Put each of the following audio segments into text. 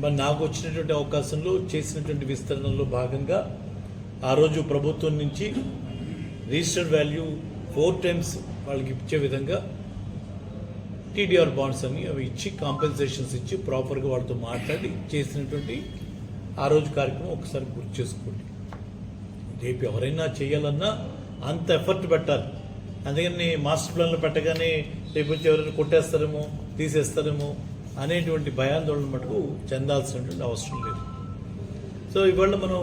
మరి నాకు వచ్చినటువంటి అవకాశంలో చేసినటువంటి విస్తరణలో భాగంగా ఆ రోజు ప్రభుత్వం నుంచి రిజిస్టర్డ్ వాల్యూ ఫోర్ టైమ్స్ వాళ్ళకి ఇచ్చే విధంగా టీడీఆర్ బాండ్స్ అని అవి ఇచ్చి కాంపెన్సేషన్స్ ఇచ్చి ప్రాపర్గా వాళ్ళతో మాట్లాడి చేసినటువంటి ఆ రోజు కార్యక్రమం ఒకసారి గుర్తు చేసుకోండి. రేపు ఎవరైనా చేయాలన్నా అంత ఎఫర్ట్ పెట్టాలి. అందుకని మాస్టర్ ప్లాన్లు పెట్టగానే రేపు వచ్చి ఎవరైనా కొట్టేస్తారేమో తీసేస్తారేమో అనేటువంటి భయాందోళన మటుకు చెందాల్సినటువంటి అవసరం లేదు. సో ఇవాళ మనం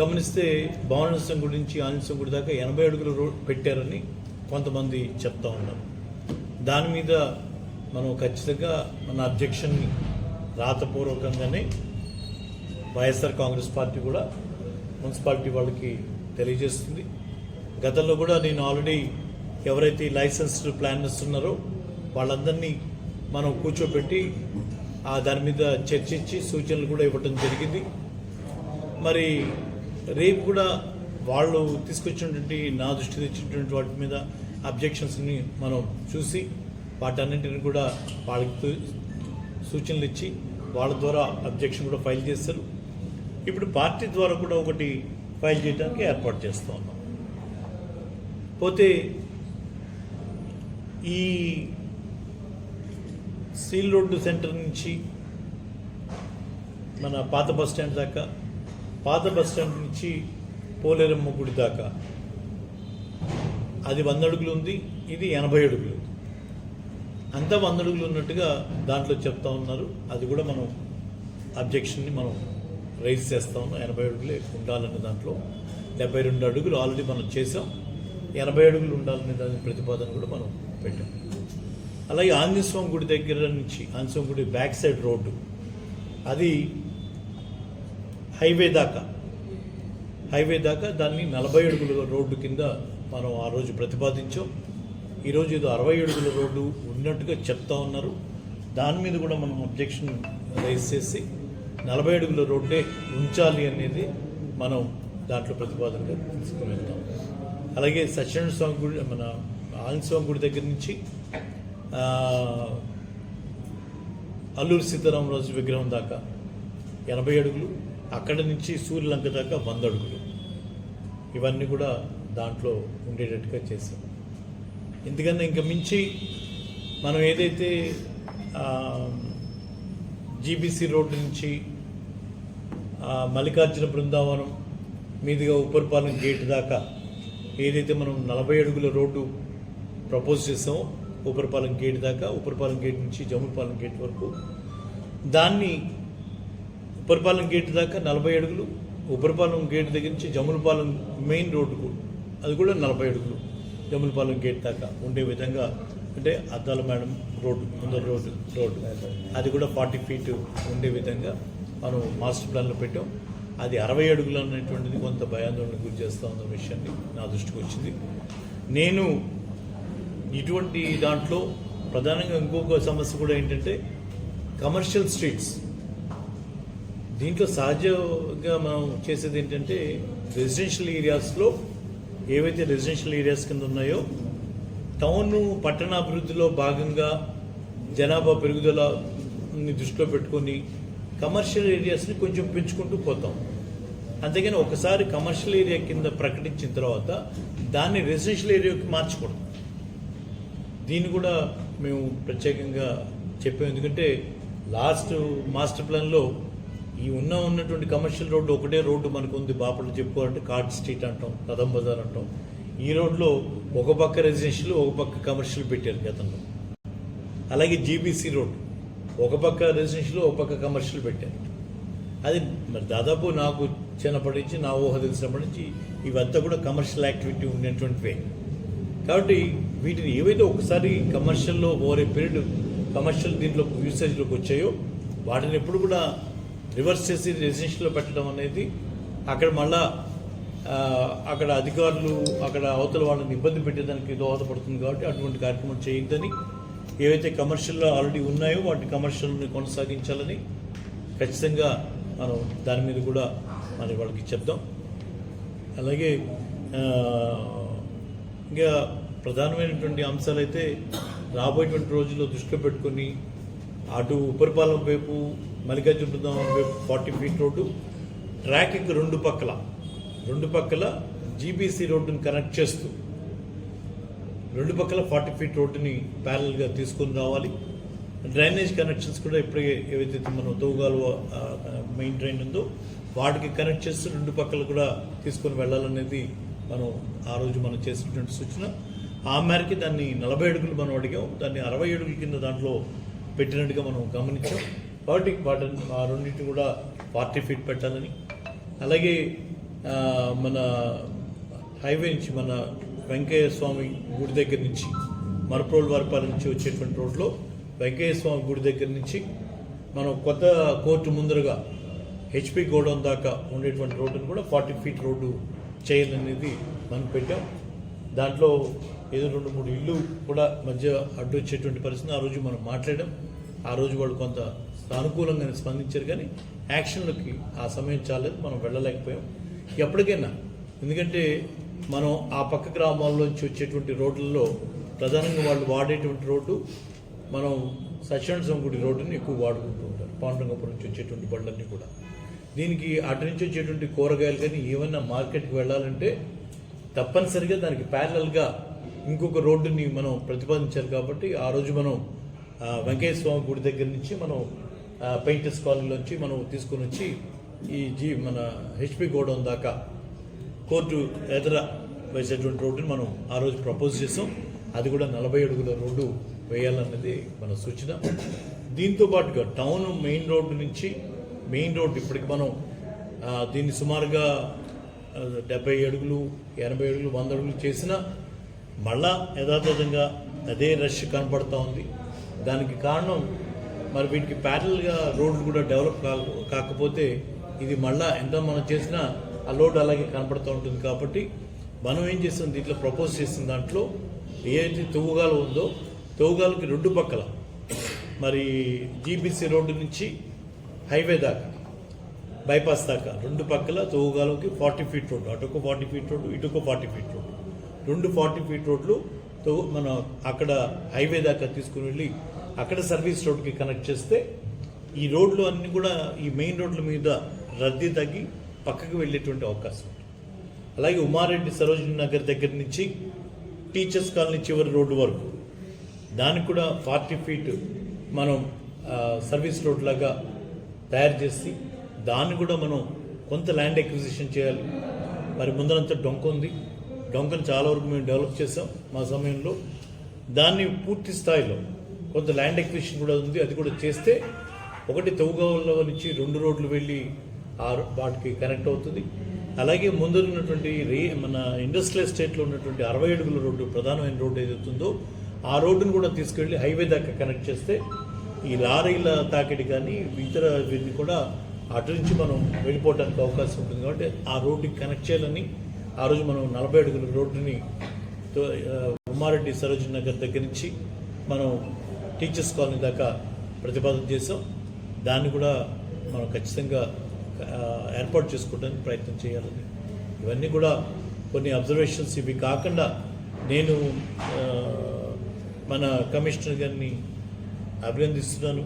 గమనిస్తే భవనసం గురించి ఆంజనేయం గుడి దాకా ఎనభై అడుగులు రోడ్ పెట్టారని కొంతమంది చెప్తా ఉన్నారు. దాని మీద మనం ఖచ్చితంగా మన అబ్జెక్షన్ని రాతపూర్వకంగానే వైఎస్ఆర్ కాంగ్రెస్ పార్టీ కూడా మున్సిపాలిటీ వాళ్ళకి తెలియజేస్తుంది. గతంలో కూడా నేను ఆల్రెడీ ఎవరైతే లైసెన్స్డ్ ప్లానర్స్ ఉన్నారో వాళ్ళందరినీ మనం కూర్చోబెట్టి ఆ దాని మీద చర్చించి సూచనలు కూడా ఇవ్వటం జరిగింది. మరి రేపు కూడా వాళ్ళు తీసుకొచ్చినటువంటి నా దృష్టి తెచ్చినటువంటి వాటి మీద అబ్జెక్షన్స్ని మనం చూసి వాటన్నింటిని కూడా వాళ్ళకి సూచనలు ఇచ్చి వాళ్ళ ద్వారా అబ్జెక్షన్ కూడా ఫైల్ చేస్తారు. ఇప్పుడు పార్టీ ద్వారా కూడా ఒకటి ఫైల్ చేయడానికి ఏర్పాటు చేస్తూ ఉన్నాం. పోతే ఈ సీల్ రోడ్డు సెంటర్ నుంచి మన పాత బస్ స్టాండ్ దాకా పాత బస్ స్టాండ్ నుంచి పోలేరమ్మ గుడి దాకా అది వంద అడుగులు ఉంది ఇది ఎనభై అడుగులు. అంతా వంద అడుగులు ఉన్నట్టుగా దాంట్లో చెప్తా ఉన్నారు. అది కూడా మనం అబ్జెక్షన్ని మనం రైజ్ చేస్తా. ఎనభై అడుగులే ఉండాలనే దాంట్లో. డెబ్బై రెండు అడుగులు ఆల్రెడీ మనం చేసాం ఎనభై అడుగులు ఉండాలనే దాని ప్రతిపాదన కూడా మనం పెట్టాం. అలాగే ఆంజస్వామి గుడి దగ్గర నుంచి ఆంజనేయ గుడి బ్యాక్ సైడ్ రోడ్డు అది హైవే దాకా హైవే దాకా దాన్ని నలభై అడుగుల రోడ్డు కింద మనం ఆ రోజు ప్రతిపాదించాం. ఈరోజు ఇది అరవై అడుగుల రోడ్డు ఉన్నట్టుగా చెప్తా ఉన్నారు. దాని మీద కూడా మనం అబ్జెక్షన్ రైజ్ చేసి నలభై అడుగుల రోడ్డే ఉంచాలి అనేది మనం దాంట్లో ప్రతిపాదనగా తీసుకుని వెళ్తాం అలాగే సత్యనారాయణ స్వామి గుడి మన ఆంజనేయ స్వామి గుడి దగ్గర నుంచి అల్లూరు అల్లూరి సీతారామరాజు విగ్రహం దాకా ఎనభై అడుగులు అక్కడి నుంచి సూర్యలంక దాకా వంద అడుగులు. ఇవన్నీ కూడా దాంట్లో ఉండేటట్టుగా చేసాం ఎందుకన్నా ఇంకా మించి మనం ఏదైతే జీబీసీ రోడ్డు నుంచి మల్లికార్జున బృందావనం మీదుగా ఉపరిపాలెం గేట్ దాకా ఏదైతే మనం నలభై అడుగుల రోడ్డు ప్రపోజ్ చేస్తామో ఉపరిపాలెం గేట్ దాకా ఉపరిపాలెం గేట్ నుంచి జములపాలెం గేట్ వరకు దాన్ని ఉపరిపాలెం గేట్ దాకా నలభై అడుగులు ఉపరిపాలెం గేట్ దగ్గర నుంచి జములపాలెం మెయిన్ రోడ్డుకు అది కూడా నలభై అడుగులు జములపాలెం గేట్ దాకా ఉండే విధంగా అంటే అద్దాల మేడం రోడ్డు ముందర రోడ్డు రోడ్డు. అది కూడా ఫార్టీ ఫీట్ ఉండే విధంగా మనం మాస్టర్ ప్లాన్లో పెట్టాం. అది అరవై అడుగులు అనేటువంటిది కొంత భయాందోళన గురి చేస్తూ ఉన్న విషయాన్ని నా దృష్టికి వచ్చింది. నేను ఇటువంటి దాంట్లో ప్రధానంగా ఇంకొక సమస్య కూడా ఏంటంటే కమర్షియల్ స్ట్రీట్స్ దీంట్లో సహజంగా మనం చేసేది ఏంటంటే రెసిడెన్షియల్ ఏరియాస్లో ఏవైతే రెసిడెన్షియల్ ఏరియాస్ కింద ఉన్నాయో టౌన్ పట్టణాభివృద్ధిలో భాగంగా జనాభా పెరుగుదలని దృష్టిలో పెట్టుకొని కమర్షియల్ ఏరియాస్ని కొంచెం పెంచుకుంటూ పోతాం. అంతేగాని ఒకసారి కమర్షియల్ ఏరియా కింద ప్రకటించిన తర్వాత దాన్ని రెసిడెన్షియల్ ఏరియాకి మార్చకూడదు. దీన్ని కూడా మేము ప్రత్యేకంగా చెప్పాం. ఎందుకంటే లాస్ట్ మాస్టర్ ప్లాన్లో ఈ ఉన్న ఉన్నటువంటి కమర్షియల్ రోడ్డు ఒకటే రోడ్డు మనకు ఉంది బాపట్లు చెప్పుకోవాలంటే కార్డ్ స్ట్రీట్ అంటాం కదం బజార్ అంటాం. ఈ రోడ్లో ఒక పక్క రెసిడెన్షియల్ ఒక పక్క కమర్షియల్ పెట్టారు గతంలో. అలాగే జీబీసీ రోడ్డు ఒక పక్క రెసిడెన్షియల్ ఒక పక్క కమర్షియల్ పెట్టారు. అది మరి దాదాపు నాకు చిన్నప్పటి నుంచి నా ఊహ తెలిసినప్పటి నుంచి ఇవంతా కూడా కమర్షియల్ యాక్టివిటీ ఉండేటువంటివే. కాబట్టి వీటిని ఏవైతే ఒకసారి కమర్షియల్లో ఓవర్ పీరియడ్ కమర్షియల్ దీంట్లో యూసేజ్లోకి వచ్చాయో వాటిని ఎప్పుడు కూడా రివర్స్ చేసి రెసిడెన్షియల్లో పెట్టడం అనేది అక్కడ మళ్ళా అక్కడ అధికారులు అక్కడ అవతల వాళ్ళని ఇబ్బంది పెట్టేదానికి దోహదపడుతుంది కాబట్టి అటువంటి కార్యక్రమం చేయొద్దని ఏవైతే కమర్షియల్లో ఆల్రెడీ ఉన్నాయో వాటి కమర్షియల్ని కొనసాగించాలని ఖచ్చితంగా మనం దాని మీద కూడా మరి వాళ్ళకి చెప్దాం. అలాగే ఇంకా ప్రధానమైనటువంటి అంశాలు అయితే రాబోయేటువంటి రోజుల్లో దృష్టిలో పెట్టుకొని అటు ఉపరిపాలన వైపు మల్లికార్జున బృందావనం వైపు ఫార్టీ ఫీట్ రోడ్డు ట్రాకింగ్ రెండు పక్కల రెండు పక్కల జీబీసీ రోడ్డుని కనెక్ట్ చేస్తూ రెండు పక్కల ఫార్టీ ఫీట్ రోడ్డుని ప్యారల్గా తీసుకొని రావాలి. డ్రైనేజ్ కనెక్షన్స్ కూడా ఇప్పుడే ఏవైతే మనం తోగాలు మెయిన్ డ్రైన్ ఉందో వాటికి కనెక్ట్ చేస్తూ రెండు పక్కల కూడా తీసుకొని వెళ్ళాలనేది మనం ఆ రోజు మనం చేసినటువంటి సూచన. ఆ మేరకి దాన్ని నలభై అడుగులు మనం అడిగాం. దాన్ని అరవై అడుగుల కింద దాంట్లో పెట్టినట్టుగా మనం గమనించాం. కాబట్టి వాటిని ఆ రెండింటిని కూడా ఫార్టీ ఫీట్ పెట్టాలని. అలాగే మన హైవే నుంచి మన వెంకయ్య స్వామి గుడి దగ్గర నుంచి మరప్రోల్ వారిపాలెం నుంచి వచ్చేటువంటి రోడ్లో వెంకయ్య స్వామి గుడి దగ్గర నుంచి మనం కొత్త కోర్టు ముందరగా హెచ్పి గోడౌన్ దాకా ఉండేటువంటి రోడ్డును కూడా ఫార్టీ ఫీట్ రోడ్డు చేయాలనేది మనం పెట్టాం. దాంట్లో ఏదో రెండు మూడు ఇల్లు కూడా మధ్య అడ్డు వచ్చేటువంటి పరిస్థితి. ఆ రోజు మనం మాట్లాడాం. ఆ రోజు వాళ్ళు కొంత సానుకూలంగానే స్పందించారు కానీ యాక్షన్లకి ఆ సమయం చాలేదు. మనం వెళ్ళలేకపోయాం. ఎప్పటికైనా ఎందుకంటే మనం ఆ పక్క గ్రామాల్లోంచి వచ్చేటువంటి రోడ్లలో ప్రధానంగా వాళ్ళు వాడేటువంటి రోడ్డు మనం సత్యనారాయణ గుడి రోడ్డుని ఎక్కువ వాడుకుంటూ ఉంటారు. పాండురంగపురం నుంచి వచ్చేటువంటి బండ్లన్నీ కూడా. దీనికి అటు నుంచి వచ్చేటువంటి కూరగాయలు కానీ ఏమైనా మార్కెట్కి వెళ్ళాలంటే తప్పనిసరిగా దానికి ప్యారలల్గా ఇంకొక రోడ్డుని మనం ప్రతిపాదించారు కాబట్టి ఆ రోజు మనం వెంకయ్య స్వామి గుడి దగ్గర నుంచి మనం పెయింటర్స్ కాలనీలోంచి మనం తీసుకొని వచ్చి ఈ జీ మన హెచ్పి గోడౌన్ దాకా కోర్టు ఎదుర వేసేటువంటి రోడ్డుని మనం ఆ రోజు ప్రపోజ్ చేసాం అది కూడా నలభై అడుగుల రోడ్డు వేయాలన్నది మన సూచన. దీంతో పాటుగా టౌన్ మెయిన్ రోడ్డు నుంచి మెయిన్ రోడ్డు ఇప్పటికి మనం దీన్ని సుమారుగా డెబ్బై అడుగులు ఎనభై అడుగులు వంద అడుగులు చేసినా మళ్ళా యథాతథంగా అదే రష్ కనపడుతూ ఉంది. దానికి కారణం మరి వీటికి ప్యారల్గా రోడ్లు కూడా డెవలప్ కాకపోతే ఇది మళ్ళా ఎంత మనం చేసినా ఆ లోడ్ అలాగే కనపడుతూ ఉంటుంది కాబట్టి మనం ఏం చేస్తాం? దీంట్లో ప్రపోజ్ చేసిన దాంట్లో ఏదైతే తవ్వుగాలు ఉందో తవ్వుగాలకి రెండు పక్కల మరి జీబీసీ రోడ్డు నుంచి హైవే దాకా బైపాస్ దాకా రెండు పక్కల తోగుగాలకి ఫార్టీ ఫీట్ రోడ్డు అటుకు ఫార్టీ ఫీట్ రోడ్డు ఇటుకు ఫార్టీ ఫీట్ రోడ్డు. రెండు ఫార్టీ ఫీట్ రోడ్లు తో మనం అక్కడ హైవే దాకా తీసుకుని వెళ్ళి అక్కడ సర్వీస్ రోడ్కి కనెక్ట్ చేస్తే ఈ రోడ్లు అన్నీ కూడా ఈ మెయిన్ రోడ్ల మీద రద్దీ తగ్గి పక్కకు వెళ్ళేటువంటి అవకాశం అలాగే ఉమారెడ్డి సరోజిని నగర్ దగ్గర నుంచి టీచర్స్ కాలనీ చివరి రోడ్డు వరకు. దానికి కూడా ఫార్టీ ఫీట్ మనం సర్వీస్ రోడ్ లాగా తయారు చేసి దాన్ని కూడా మనం కొంత ల్యాండ్ ఎక్విజిషన్ చేయాలి. మరి ముందరంతా డొంక ఉంది. డొంకను చాలా వరకు మేము డెవలప్ చేసాం మా సమయంలో. దాన్ని పూర్తి స్థాయిలో కొంత ల్యాండ్ ఎక్విజిషన్ కూడా ఉంది. అది కూడా చేస్తే ఒకటి తవ్వుగోవల్లో నుంచి రెండు రోడ్లు వెళ్ళి వాటికి కనెక్ట్ అవుతుంది. అలాగే ముందున్నటువంటి ఉన్నటువంటి మన ఇండస్ట్రియల్ స్టేట్లో ఉన్నటువంటి అరవై అడుగుల రోడ్డు ప్రధానమైన రోడ్డు ఏదైతే ఉందో ఆ రోడ్డును కూడా తీసుకెళ్ళి హైవే దాకా కనెక్ట్ చేస్తే ఈ లారీల తాకిడి కానీ ఇతర వీటిని కూడా అటు నుంచి మనం వెళ్ళిపోవడానికి అవకాశం ఉంటుంది. కాబట్టి ఆ రోడ్డుకి కనెక్ట్ చేయాలని ఆ రోజు మనం నలభై అడుగుల రోడ్డుని ఉమ్మారెడ్డి సరోజిని నగర్ దగ్గర నుంచి మనం టీచర్స్ కాలనీ దాకా ప్రతిపాదన చేసాం దాన్ని కూడా మనం ఖచ్చితంగా ఏర్పాటు చేసుకోవడానికి ప్రయత్నం చేయాలని. ఇవన్నీ కూడా కొన్ని అబ్జర్వేషన్స్ ఇవి కాకుండా నేను మన కమిషనర్ గారిని అభినందిస్తున్నాను.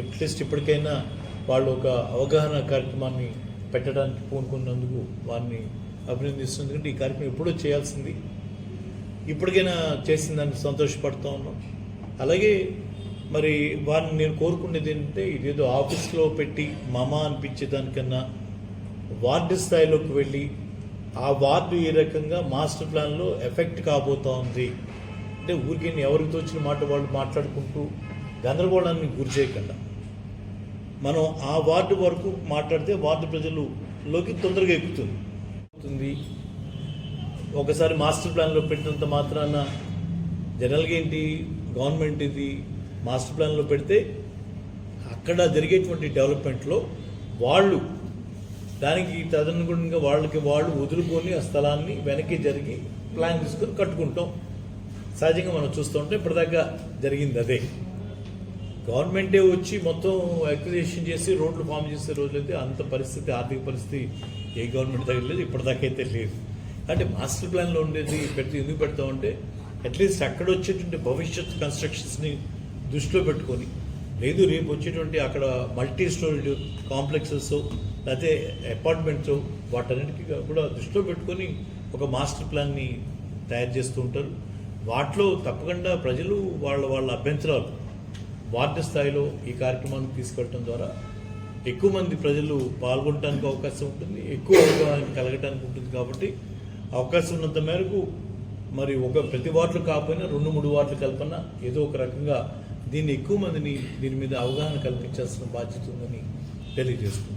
అట్లీస్ట్ ఇప్పటికైనా వాళ్ళు ఒక అవగాహన కార్యక్రమాన్ని పెట్టడానికి పూనుకున్నందుకు వారిని అభినందిస్తున్నాను. ఎందుకంటే ఈ కార్యక్రమం ఎప్పుడో చేయాల్సింది. ఇప్పటికైనా చేసిన దానికి సంతోషపడుతూ ఉన్నాం. అలాగే మరి వారిని నేను కోరుకునేది ఏంటంటే ఇదేదో ఆఫీస్లో పెట్టి మమ అనిపించే దానికన్నా వార్డు స్థాయిలోకి వెళ్ళి ఆ వార్డు ఏ రకంగా మాస్టర్ ప్లాన్లో ఎఫెక్ట్ కాబోతా ఉంది అంటే ఊరికి ఎవరికి తోచిన మాట వాళ్ళు మాట్లాడుకుంటూ గందరగోళాన్ని గురి చేయకుండా మనం ఆ వార్డు వరకు మాట్లాడితే వార్డు ప్రజలులోకి తొందరగా ఎక్కుతుంది ఎక్కుతుంది. ఒకసారి మాస్టర్ ప్లాన్లో పెట్టినంత మాత్రాన జనరల్గా ఏంటి గవర్నమెంట్ ఇది మాస్టర్ ప్లాన్లో పెడితే అక్కడ జరిగేటువంటి డెవలప్మెంట్లో వాళ్ళు దానికి తదనుగుణంగా వాళ్ళకి వాళ్ళు వదులుకొని ఆ స్థలాన్ని వెనక్కి జరిగి ప్లాన్ తీసుకొని కట్టుకుంటాం. సహజంగా మనం చూస్తూ ఉంటే ఇప్పటిదాకా జరిగింది అదే. గవర్నమెంటే వచ్చి మొత్తం అక్విజిషన్ చేసి రోడ్లు ఫామ్ చేసే రోజులైతే అంత పరిస్థితి ఆర్థిక పరిస్థితి ఏ గవర్నమెంట్ దగ్గర లేదు ఇప్పటిదాకైతే లేదు. అంటే మాస్టర్ ప్లాన్లో ఉండేది పెట్టి ఎందుకు పెడతామంటే అట్లీస్ట్ అక్కడ వచ్చేటువంటి భవిష్యత్ కన్స్ట్రక్షన్స్ని దృష్టిలో పెట్టుకొని లేదు రేపు వచ్చేటువంటి అక్కడ మల్టీ స్టోరీడ్ కాంప్లెక్సెస్ లేకపోతే అపార్ట్మెంట్స్ వాటన్నిటికీ కూడా దృష్టిలో పెట్టుకొని ఒక మాస్టర్ ప్లాన్ని తయారు చేస్తూ ఉంటారు. వాటిలో తప్పకుండా ప్రజలు వాళ్ళ వాళ్ళ అభ్యంతరాలు వార్డు స్థాయిలో ఈ కార్యక్రమాన్ని తీసుకెళ్ళడం ద్వారా ఎక్కువ మంది ప్రజలు పాల్గొనడానికి అవకాశం ఉంటుంది ఎక్కువ అవగాహన కలగటానికి ఉంటుంది కాబట్టి అవకాశం ఉన్నంత మేరకు మరి ఒక ప్రతి వార్డులు కాకపోయినా రెండు మూడు వార్డులు కల్పన ఏదో ఒక రకంగా దీన్ని ఎక్కువ మందిని దీని మీద అవగాహన కల్పించాల్సిన బాధ్యత ఉందని తెలియజేస్తుంది